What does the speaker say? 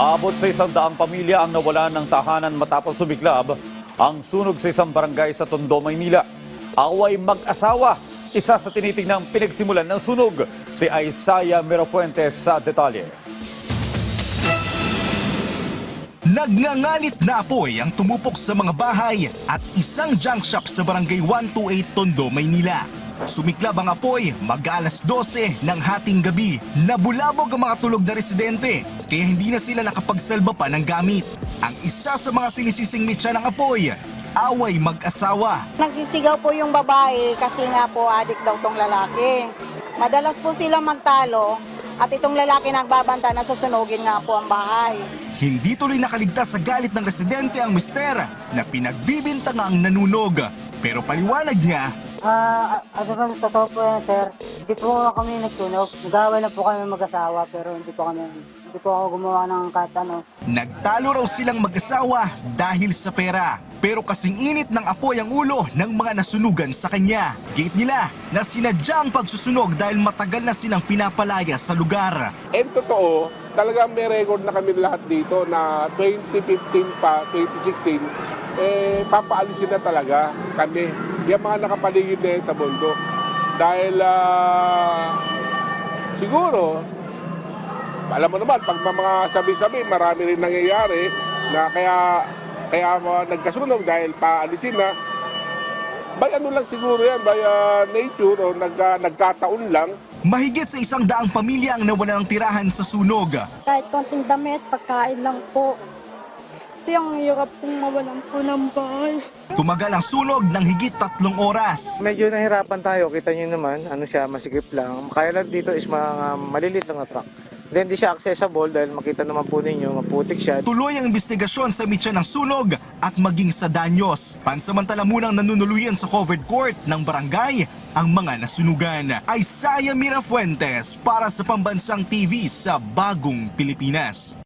Abot sa isang daang pamilya ang nawalan ng tahanan matapos sumiklab ang sunog sa isang barangay sa Tondo, Maynila. Away mag-asawa, isa sa tinitingnang pinagsimulan ng sunog, si Isaiah Mirafuentes sa detalye. Nagngangalit na apoy ang tumupok sa mga bahay at isang junk shop sa barangay 128 Tondo, Maynila. Sumiklab ang apoy mag-alas 12 ng hating gabi. Nabulabog ang mga tulog na residente kaya hindi na sila nakapagsalba pa ng gamit. Ang isa sa mga sinisising mitya ng apoy, away mag-asawa. Nagsisigaw po yung babae kasi nga po adik daw tong lalaki. Madalas po silang magtalo at itong lalaki nagbabanta na susunugin nga po ang bahay. Hindi tuloy nakaligtas sa galit ng residente ang mister na pinagbibintangang nanunog. Pero paliwanag niya, Ah, ano ba, totoo po yan, sir. Hindi po kami nagsunog. Nag-away na po kami mag-asawa, pero hindi po kami, hindi po ako gumawa ng kahit ano. Nagtalo raw silang mag-asawa dahil sa pera. Pero kasing init ng apoy ang ulo ng mga nasunugan sa kanya. Gate nila na sinadya ang pagsusunog dahil matagal na silang pinapalaya sa lugar. And totoo, talagang may record na kami lahat dito na 2015 pa, 2016, eh, papaalisin na talaga kami. Yung mga nakapaligid na yan sa bundok. Dahil, ah, siguro, alam mo naman, pag mga sabi-sabi, marami rin nangyayari na kaya, kaya mga nagkasunog dahil paalisin na. By ano lang siguro yan, by ah, nature o nagka, nagkataon lang, Mahigit sa isang daang pamilya ang nawala ng tirahan sa sunog. kahit konting damit, pagkain lang po. Kasi ang hirap pong mawalan po ng bahay. Tumagal ang sunog ng higit tatlong oras. Medyo nahirapan tayo, kita nyo naman, ano siya, masikip lang. Kaya lang dito is mga malilit lang na truck. Then di siya accessible dahil makita naman po ninyo, maputik siya. Tuloy ang investigasyon sa mitya ng sunog at maging sa danyos. Pansamantala munang nanunuluyan sa covered court ng barangay ang mga nasunugan. Isaiah Mirafuentes para sa Pambansang TV sa Bagong Pilipinas.